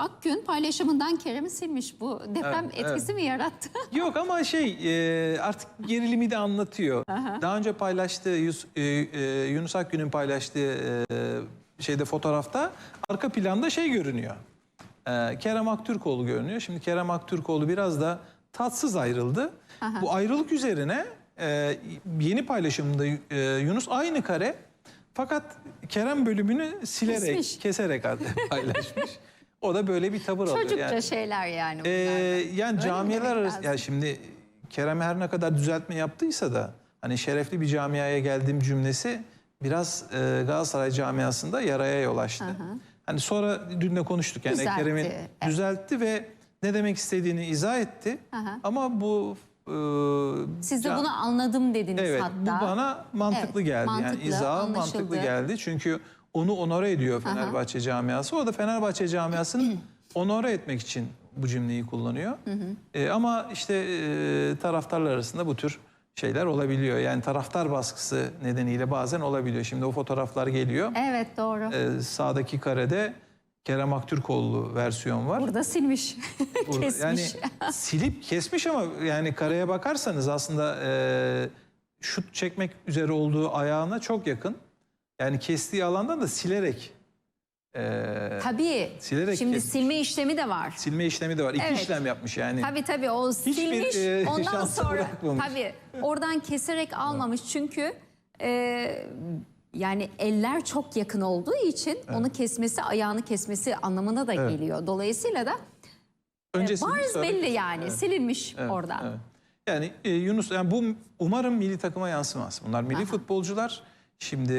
Akgün paylaşımından Kerem'i silmiş. Bu deprem Evet, etkisi mi yarattı? Yok ama şey e, artık gerilimi de anlatıyor. Daha önce paylaştığı Yus- e, e, Yunus Akgün'ün paylaştığı e, şeyde fotoğrafta arka planda şey görünüyor. E, Kerem Aktürkoğlu görünüyor. Şimdi Kerem Aktürkoğlu biraz da tatsız ayrıldı. Bu ayrılık üzerine e, yeni paylaşımda e, Yunus aynı kare fakat Kerem bölümünü silerek, Kesmiş. keserek paylaşmış. O da böyle bir tavır alıyor. Çocukça Yani- şeyler yani bunlar. ee, da. yani Öyle demek arası lazım? ya şimdi Kerem her ne kadar düzeltme yaptıysa da hani şerefli bir camiaya geldiğim cümlesi biraz e, Galatasaray camiasında yaraya yol açtı. Hani sonra dün de konuştuk yani Düzeltti, Kerem'in evet. düzeltti ve ne demek istediğini izah etti. Aha. Ama bu e, Siz de ca- bunu anladım dediniz Evet hatta. bu bana mantıklı Evet, geldi. yani mantıklı, izah anlaşıldı. mantıklı geldi. Çünkü onu onore ediyor Fenerbahçe camiası. O da Fenerbahçe camiasını onore etmek için bu cümleyi kullanıyor. E, ama işte e, taraftarlar arasında bu tür şeyler olabiliyor. Yani taraftar baskısı nedeniyle bazen olabiliyor. Şimdi o fotoğraflar geliyor. Evet doğru. E, sağdaki karede Kerem Aktürkoğlu versiyon var. Burada silmiş. Burada- Kesmiş. Yani silip kesmiş ama yani kareye bakarsanız aslında e, şut çekmek üzere olduğu ayağına çok yakın. Yani kestiği alandan da silerek e, Tabii. Silerek Şimdi kesmiş. silme işlemi de var. silme işlemi de var. İki Evet. işlem yapmış yani. Tabii tabii o silmiş e, ondan şansı sonra bırakmamış. tabii oradan keserek almamış çünkü e, yani eller çok yakın olduğu için onu kesmesi ayağını kesmesi anlamına da Evet. geliyor. Dolayısıyla da e, bariz sonra- belli yani silinmiş Evet, oradan. evet. Yani e, Yunus yani bu umarım milli takıma yansımaz. Bunlar milli futbolcular. Şimdi